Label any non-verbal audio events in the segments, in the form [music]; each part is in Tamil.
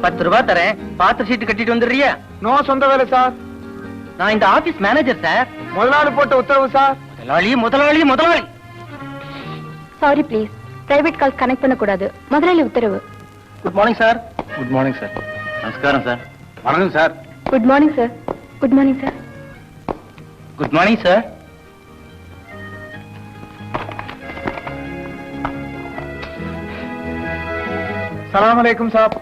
பத்து ரூபாய் தரேன். பாத்திர சீட்டு கட்டிட்டு வந்துடுறியா? நோ சொந்த வேலை சார். நான் இந்த ஆபீஸ் மேனேஜர் சார். முதலாளி போட்ட உத்தரவு சார். முதலாளி முதலாளி முதலாளி. Sorry please private call connect பண்ணக்கூடாது. முதலாளி உத்தரவு. Good morning sir good morning sir நமஸ்காரம் சார் வணக்கம் sir good morning sir good morning sir good morning sir சலாம் அலைக்கும் சார்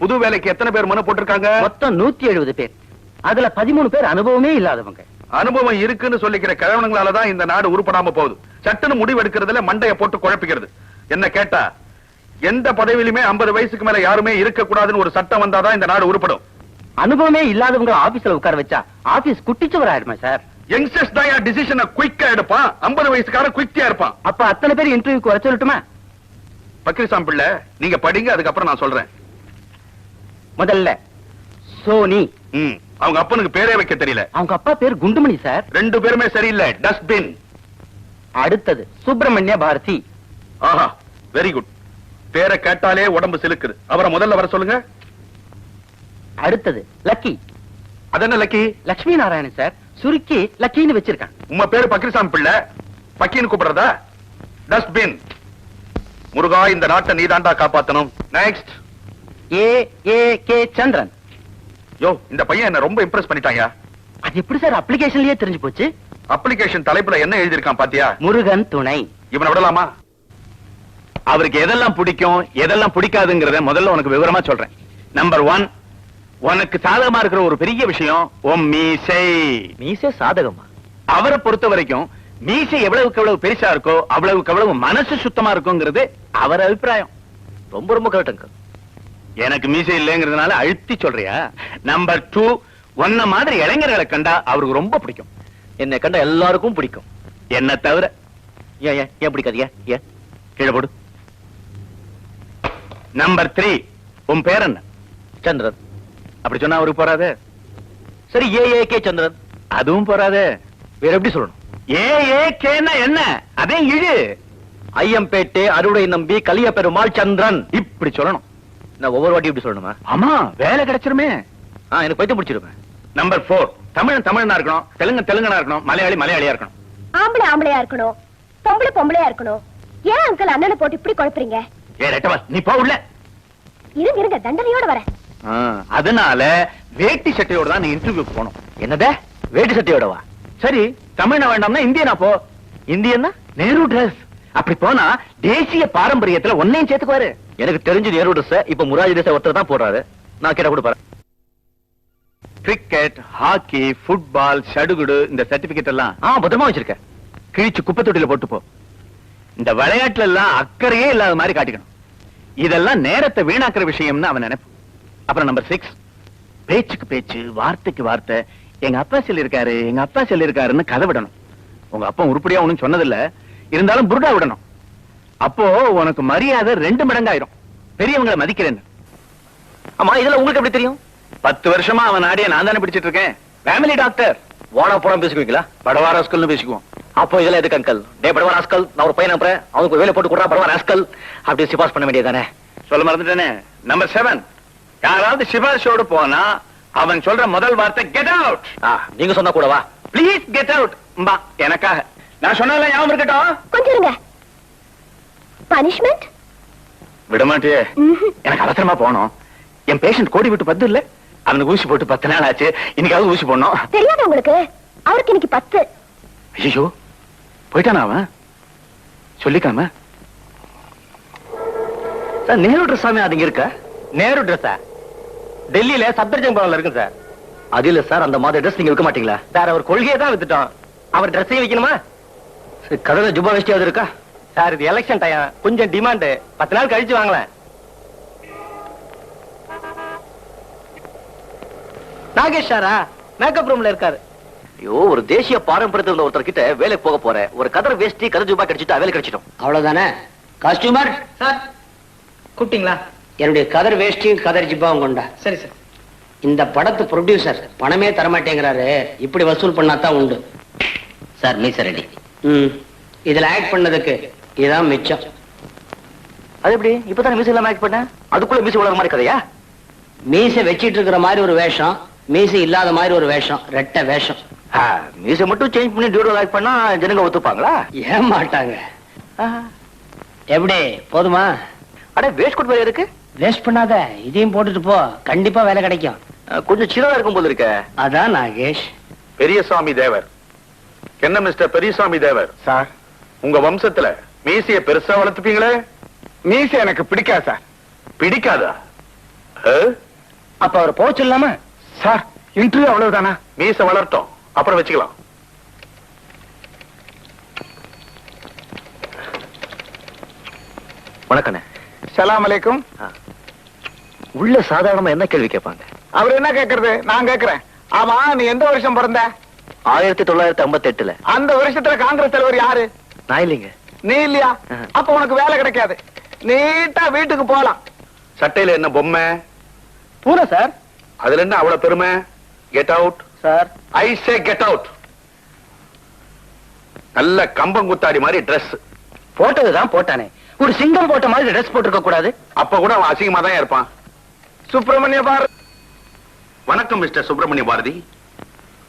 புது வேலைக்கு எத்தனை பேர் மனு போட்டிருக்காங்க? மொத்தம் நூத்தி எழுபது பேர். அதுல பதிமூணு பேர் அனுபவமே இல்லாதவங்க. அனுபவம் இருக்குன்னு சொல்லிக்கிற கிழவனுங்களால தான் இந்த நாடு உருப்படாம போகுது. சட்டுன்னு முடிவு எடுக்கிறதுல மண்டைய போட்டு குழப்பிக்கிறது. என்ன கேட்டா எந்த பதவியிலுமே 50 வயசுக்கு மேல யாருமே இருக்க கூடாதுன்னு ஒரு சட்டம் வந்தாதான் இந்த நாடு உருப்படும். அனுபவமே இல்லாதவங்க ஆபீஸ்ல உட்கார வச்சா ஆபீஸ் குட்டிச்சுவர் ஆயிடுமா சார். யங்ஸ்டர்ஸ் தான் டிசிஷனை குயிக்கா எடுப்பான்? 50 வயசுக்காரன் குயிக்கா இருப்பான். அப்ப அத்தனை பேர் இன்டர்வியூக்கு வர சொல்லட்டுமா? பக்ரிசாம் பிள்ளை நீங்க படிங்க அதுக்கப்புறம் நான் சொல்றேன். முதல்ல சோனி. அவங்க அப்பனுக்கு பேரே வைக்க தெரியல. அவங்க அப்பா பேர் குண்டுமணி சார். ரெண்டு பேருமே சரியில்லை. டஸ்ட்பின் அடுத்தது சுப்பிரமணிய பாரதி. ஆஹா வெரி குட் பேரை கேட்டாலே உடம்பு சிலுக்குது. அவரை முதல்ல வர சொல்லுங்க. அடுத்தது லக்கி. அதென்ன லக்கி? லட்சுமி நாராயணன் சார். சுருக்கி லக்கின்னு வச்சிருக்கான் உங்க பேரு பக்ரிசாமி பிள்ளை. பக்கின்னு கூப்பிடுறதா? டஸ்ட்பின் முருகா இந்த நாட்டை நீதாண்டா காப்பாத்தணும். நெக்ஸ்ட் ஏ ஏ கே சந்திரன். யோ இந்த பையன் என்ன ரொம்ப இம்ப்ரெஸ் பண்ணிட்டாங்க அது எப்படி சார் அப்ளிகேஷன்லயே தெரிஞ்சு போச்சு? அப்ளிகேஷன் தலைப்புல என்ன எழுதியிருக்கான் பாத்தியா? முருகன் துணை. இவனை விடலாமா? அவருக்கு எதெல்லாம் பிடிக்கும் எதெல்லாம் பிடிக்காதுங்கிறத முதல்ல உனக்கு விவரமா சொல்றேன். நம்பர் ஒன் உனக்கு சாதகமா இருக்கிற ஒரு பெரிய விஷயம் உன் மீசை. மீசே சாதகமா? அவரை பொறுத்த வரைக்கும் மீசை எவ்வளவுக்கு எவ்வளவு பெருசா இருக்கோ அவ்வளவுக்கு எவ்வளவு மனசு சுத்தமா இருக்குங்கிறது அவர் அபிப்பிராயம். ரொம்ப ரொம்ப கரெக்டுங்க எனக்கு மீசை இல்லைங்கிறதுனால அழுத்தி சொல்றியா? நம்பர் டூ உன்ன மாதிரி இளைஞர்களை கண்டா அவருக்கு ரொம்ப பிடிக்கும். என்னை கண்ட எல்லாருக்கும் பிடிக்கும். என்ன தவிர ஏன் ஏன் ஏன் பிடிக்காது ஏன்? ஏன் கீழே போடு. நம்பர் த்ரீ உன் பேர் என்ன? சந்திரன். அப்படி சொன்னா அவருக்கு போறாதே சரி ஏ ஏ கே சந்திரன். அதுவும் போறாதே வேற எப்படி சொல்லணும்? ஏ ஏ கேன்னா என்ன? அதே இழு. ஐயம்பேட்டை அருளை நம்பி கலிய பெருமாள் சந்திரன். இப்படி சொல்லணும். நான் ஒவ்வொரு வாட்டி இப்படி சொல்லணுமா? ஆமா வேலை கிடைச்சிருமே. ஆ எனக்கு பைத்தியம் பிடிச்சிருப்பேன் நம்பர் போர் தமிழன் தமிழனா இருக்கணும் தெலுங்கு தெலுங்கனா இருக்கணும் மலையாளி மலையாளியா இருக்கணும். ஆம்பளை ஆம்பளையா இருக்கணும் பொம்பளை பொம்பளையா இருக்கணும். ஏன் அங்கிள் அண்ணனை போட்டு இப்படி குழப்புறீங்க? ஏ ரெட்டவா நீ போ உள்ள. இருங்க இருங்க தண்டனையோட வரேன். ஆ, அதனால வேட்டி சட்டையோட தான் நீ இன்டர்வியூக்கு போகணும். என்னதே? வேட்டு சட்டையோடவா? சரி தமிழ்னா வேண்டாம்னா இந்தியனா போ. இந்தியன்னா? நேரு டிரஸ் அப்படி போனா தேசிய பாரம்பரியத்துல ஒன்னையும் சேர்த்துக்குவாரு. எனக்கு தெரிஞ்சு நேரு ட்ரெஸ் இப்ப முராஜி தேச ஒருத்தர் தான் போடுறாரு. நான் கேட்ட கூட பாரு கிரிக்கெட் ஹாக்கி ஃபுட்பால் சடுகுடு இந்த சர்டிபிகேட் எல்லாம். ஆ பத்திரமா வச்சிருக்கேன். கிழிச்சு குப்பை தொட்டில போட்டு போ. இந்த விளையாட்டுல எல்லாம் அக்கறையே இல்லாத மாதிரி காட்டிக்கணும். இதெல்லாம் நேரத்தை வீணாக்குற விஷயம்னு அவன் நினைப்பு அப்புறம் நம்பர் சிக்ஸ் பேச்சுக்கு பேச்சு வார்த்தைக்கு வார்த்தை. எங்க அப்பா சொல்லியிருக்காரு எங்க அப்பா சொல்லியிருக்காருன்னு கதை விடணும். உங்க அப்பா உருப்படியா ஒண்ணும் சொன்னதில்ல. இருந்தாலும் புருடா விடணும். அப்போ உனக்கு மரியாதை ரெண்டு மடங்காயிரும். பெரியவங்களை மதிக்கிறேன்னு. ஆமா இதெல்லாம் உங்களுக்கு எப்படி தெரியும்? பத்து வருஷமா அவன் நாடிய நான் தானே பிடிச்சிட்டு இருக்கேன் ஃபேமிலி டாக்டர் வானா போனா பேசிக்குவீங்களா படவா ராஸ்கல்னு பேசிக்குவோம். அப்போ இதெல்லாம் எதுக்கு அங்கல் டே படவா ராஸ்கல் நான் ஒரு பையன் அப்புறம்? அவனுக்கு வேலை போட்டு கொடுறா படவா ராஸ்கல் அப்படி சிபாஸ் பண்ண வேண்டியதானே சொல்ல மறந்துட்டேனே. நம்பர் செவன் யாராவது சிபாரிசோடு போனா அவன் சொல்ற முதல் வார்த்தை கெட் அவுட் நீங்க சொன்னா கூடவா ப்ளீஸ் கெட் அவுட் எனக்காக. நான் சொன்னால ஞாபகம் இருக்கட்டும். கொஞ்சம் இருங்க. பனிஷ்மெண்ட்? விட மாட்டியே எனக்கு அவசரமா போகணும். என் பேஷண்ட் கோடி விட்டு பத்து இல்ல. அவனுக்கு ஊசி போட்டு பத்து நாள் ஆச்சு. இன்னைக்காவது ஊசி போடணும். தெரியாது உங்களுக்கு? அவருக்கு இன்னைக்கு பத்து. ஐயோ போயிட்டானா அவன்? சொல்லிக்காம. சார் நேரு ட்ரெஸ் சாமி அது இங்க இருக்க? நேரு ட்ரெஸ்ஸா டெல்லியில சப்தர்ஜங் பவன்ல இருக்கு சார். அது இல்ல சார் அந்த மாதிரி ட்ரெஸ் நீங்க விற்க மாட்டீங்களா? சார் அவர் கொள்கையை தான் வித்துட்டோம். அவர் ட்ரெஸ்ஸையும் விற்கணுமா சரி கடையில ஜுபா வேஷ்டியாவது இருக்கா? சார் இது எலெக்ஷன் டைம் கொஞ்சம் டிமாண்ட் பத்து நாள் கழிச்சு வாங்கலாம் நாகேஷ் சாரா மேக்கப் ரூம்ல இருக்காரு. ஐயோ ஒரு தேசிய பாரம்பரியத்தில் இருந்த ஒருத்தர் கிட்ட வேலைக்கு போக போறேன். ஒரு கதர் வேஷ்டி கதர் ஜூபா கிடைச்சிட்டா வேலை கிடைச்சிட்டோம் அவ்வளவுதானே? காஸ்டியூமர்? சார் கூப்பிட்டீங்களா? என்னுடைய கதர் வேஷ்டியும் கதர் ஜிப்பாவும் கொண்டா. சரி சார். இந்த படத்து ப்ரொடியூசர் பணமே தரமாட்டேங்கிறாரு. இப்படி வசூல் பண்ணாதான் உண்டு. சார் மீச ரெடி. ம். இதுல ஆக்ட் பண்ணதுக்கு இதான் மிச்சம். அது எப்படி? இப்பதான் மீச இல்லாம ஆக்ட் பண்ண அதுக்குள்ள மீச உலக மாதிரி கதையா? மீசை வச்சிட்டு இருக்கிற மாதிரி ஒரு வேஷம் மீசை இல்லாத மாதிரி ஒரு வேஷம் ரெட்டை வேஷம். மீச மட்டும் சேஞ்ச் பண்ணி டியூரோ ஆக்ட் பண்ணா ஜனங்க ஒத்துப்பாங்களா? ஏமாட்டாங்க. எப்படி? போதுமா? அட வேஸ்ட் கோட் இருக்கு வேஸ்ட் பண்ணாத. இதையும் போட்டுட்டு போ. கண்டிப்பா வேலை கிடைக்கும். கொஞ்சம் சின்னதா இருக்கும் போல இருக்க. அதான் நாகேஷ். பெரியசாமி தேவர். என்ன மிஸ்டர் பெரியசாமி தேவர்? சார். உங்க வம்சத்துல மீசைய பெருசா வளர்த்துப்பீங்களே? மீசை எனக்கு பிடிக்காது சார். பிடிக்காதா? அப்ப அவர் இல்லாம சார் இன்டர்வியூ அவ்வளவுதானா? மீச வளர்த்தோம். அப்புறம் வச்சுக்கலாம். வணக்கண்ணே. சலாம் அலைக்கும். உள்ள சாதாரணமா என்ன கேள்வி கேட்பாங்க? அவர் என்ன கேக்குறது நான் கேக்குறேன் ஆமா நீ எந்த வருஷம் பிறந்த? ஆயிரத்தி தொள்ளாயிரத்தி ஐம்பத்தி எட்டுல அந்த வருஷத்துல காங்கிரஸ் தலைவர் யாரு? நான் இல்லைங்க. நீ இல்லையா. அப்ப உனக்கு வேலை கிடைக்காது. நீட்டா வீட்டுக்கு போலாம். சட்டையில என்ன பொம்மை? பூனை சார். அதுல என்ன அவ்வளவு பெருமை? Get out sir. I say get out நல்ல கம்பங்குத்தாடி மாதிரி Dress. போட்டதுதான் போட்டானே. ஒரு சிங்கம் போட்ட மாதிரி ட்ரெஸ் போட்டிருக்க கூடாது. அப்ப கூட அவன் அசிங்கமா தான் இருப்பான். சுப்பிரமணிய பாரதி. வணக்கம் மிஸ்டர் சுப்பிரமணிய பாரதி.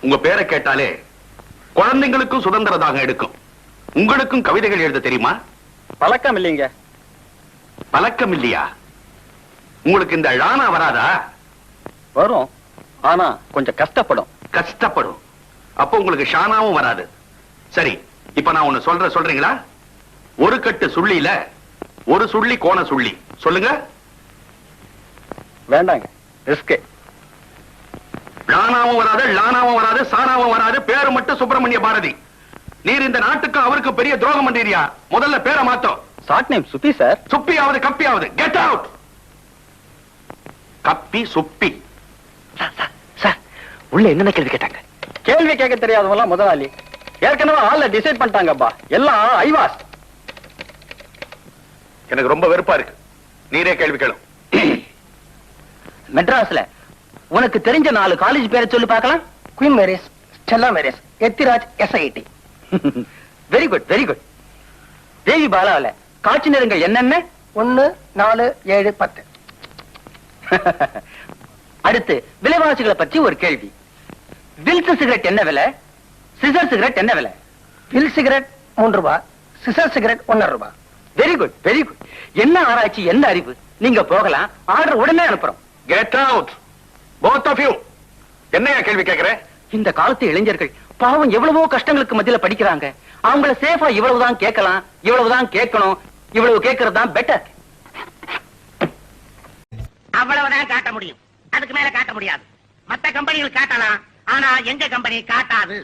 உங்க பேரை கேட்டாலே குழந்தைங்களுக்கும் சுதந்திர தாகம் எடுக்கும். உங்களுக்கும் கவிதைகள் எழுத தெரியுமா? பழக்கம் இல்லைங்க. பழக்கம் இல்லையா? உங்களுக்கு இந்த ழானா வராதா? வரும். ஆனா கொஞ்சம் கஷ்டப்படும். கஷ்டப்படும். அப்போ உங்களுக்கு ஷானாவும் வராது. சரி இப்ப நான் ஒண்ணு சொல்ற சொல்றீங்களா? ஒரு கட்டு சுள்ளியில ஒரு சுள்ளி கோண சுள்ளி. சொல்லுங்க. வேண்டாங்க. ரிஸ்க் லானாவும் வராது லானாவும் வராது சானாவும் வராது பேரு மட்டும் சுப்பிரமணிய பாரதி. நீர் இந்த நாட்டுக்கு அவருக்கு பெரிய துரோகம் பண்றீரியா? முதல்ல பேரை மாத்தோம் ஷார்ட் நேம் சுப்பி சார் சுப்பியாவது கப்பியாவது. கெட் அவுட் கப்பி சுப்பி. சார் உள்ள என்னென்ன கேள்வி கேட்டாங்க? கேள்வி கேட்க தெரியாதவங்க முதலாளி. ஏற்கனவே ஆள்ல டிசைட் பண்ணிட்டாங்கப்பா. எல்லாம் ஐவாஸ். எனக்கு ரொம்ப வெறுப்பா இருக்கு. நீரே கேள்வி கேளும். மெட்ராஸ்ல உனக்கு தெரிஞ்ச நாலு காலேஜ் பேரை சொல்லி பார்க்கலாம். Queen Mary's Stella Maris Ethiraj SIT very good very good Devi பாலாவில காட்சி நேரங்கள் என்னென்ன? ஒன்னு நாலு ஏழு பத்து. [laughs] அடுத்து விலைவாசிகளை பற்றி ஒரு கேள்வி. வில்ஸ் சிகரெட் என்ன விலை? சிசர் சிகரெட் என்ன விலை? வில் சிகரெட் மூன்று ரூபாய் சிசர் சிகரெட் ஒன்னரை ரூபாய் வெரி குட் வெரி குட் என்ன ஆராய்ச்சி என்ன அறிவு? நீங்க போகலாம் ஆர்டர் உடனே அனுப்புறோம். Get out both of you என்னையா கேள்வி கேக்குற இந்த காலத்து இளைஞர்கள் பாவம் எவ்வளவோ கஷ்டங்களுக்கு மத்தியில படிக்கிறாங்க. அவங்கள சேஃபா இவ்வளவுதான் கேட்கலாம் இவ்வளவுதான் கேட்கணும் இவ்வளவு கேட்கறது தான் பெட்டர் அவ்வளவுதான் காட்ட முடியும். அதுக்கு மேல காட்ட முடியாது. மத்த கம்பெனிகள் காட்டலாம் ஆனா எங்க கம்பெனி காட்டாது?